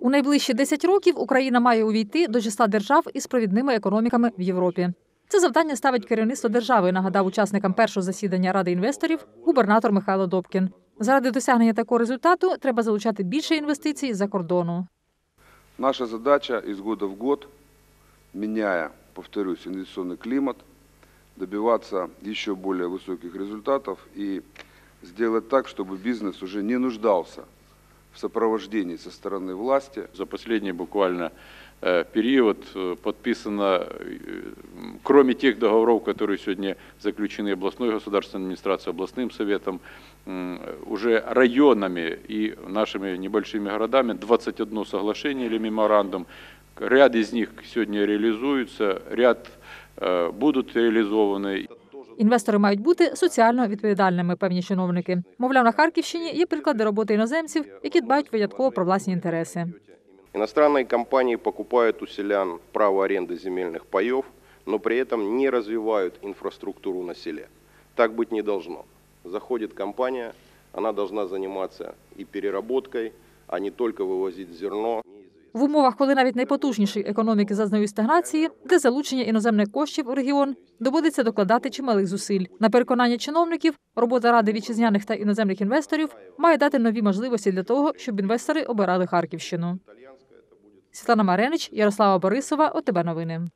У найближчі 10 років Україна має увійти до числа держав із провідними економіками в Європі. Це завдання ставить керівництво держави, нагадав учасникам першого засідання Ради інвесторів губернатор Михайло Добкін. Заради досягнення такого результату треба залучати більше інвестицій за кордону. Наша задача из года в год, меняя, повторюсь, инвестиционный климат, добиваться еще более высоких результатов и сделать так, чтобы бизнес уже не нуждался в сопровождении со стороны власти, За последний буквально э, период э, подписано, э, кроме тех договоров, которые сегодня заключены областной государственной администрацией, областным советом, уже районами и нашими небольшими городами 21 соглашение или меморандум. Ряд из них сегодня реализуются, ряд будут реализованы. Інвестори мають бути соціально відповідальними, певні чиновники. Мовляв, на Харківщині є приклади роботи іноземців, які дбають винятково про власні інтереси. Иностранные компании покупают у селян право аренды земельных паев, но при этом не развивают инфраструктуру на селе. Так быть не должно. Заходит компания, она должна заниматься и переработкой, а не только вывозить зерно. В умовах, коли навіть найпотужніші економіки зазнають стагнації, де залучення іноземних коштів у регіон доводиться докладати чималих зусиль. На переконання чиновників, робота ради вітчизняних та іноземних інвесторів має дати нові можливості для того, щоб інвестори обирали Харківщину. Світлана Маренич, Ярослава Борисова, ОТБ Новини.